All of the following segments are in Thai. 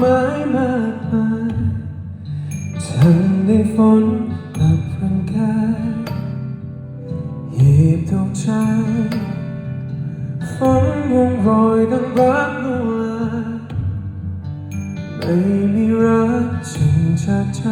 หมายมากมายทั้งในฝนกับร่างกายหีบดวงใจฝนวงรอยดังรักลวงลาไม่มีรักจึงจะใจ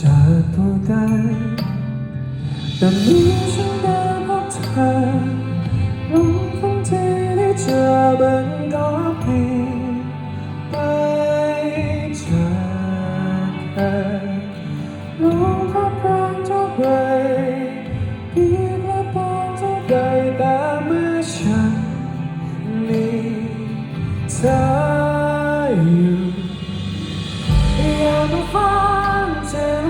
จะตัวใดแต่มีฉันได้ 我都放着。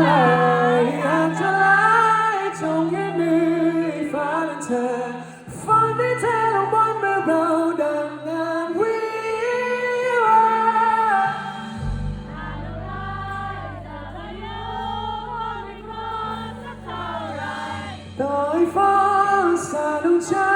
ดอยฟ้าสาดวงใจ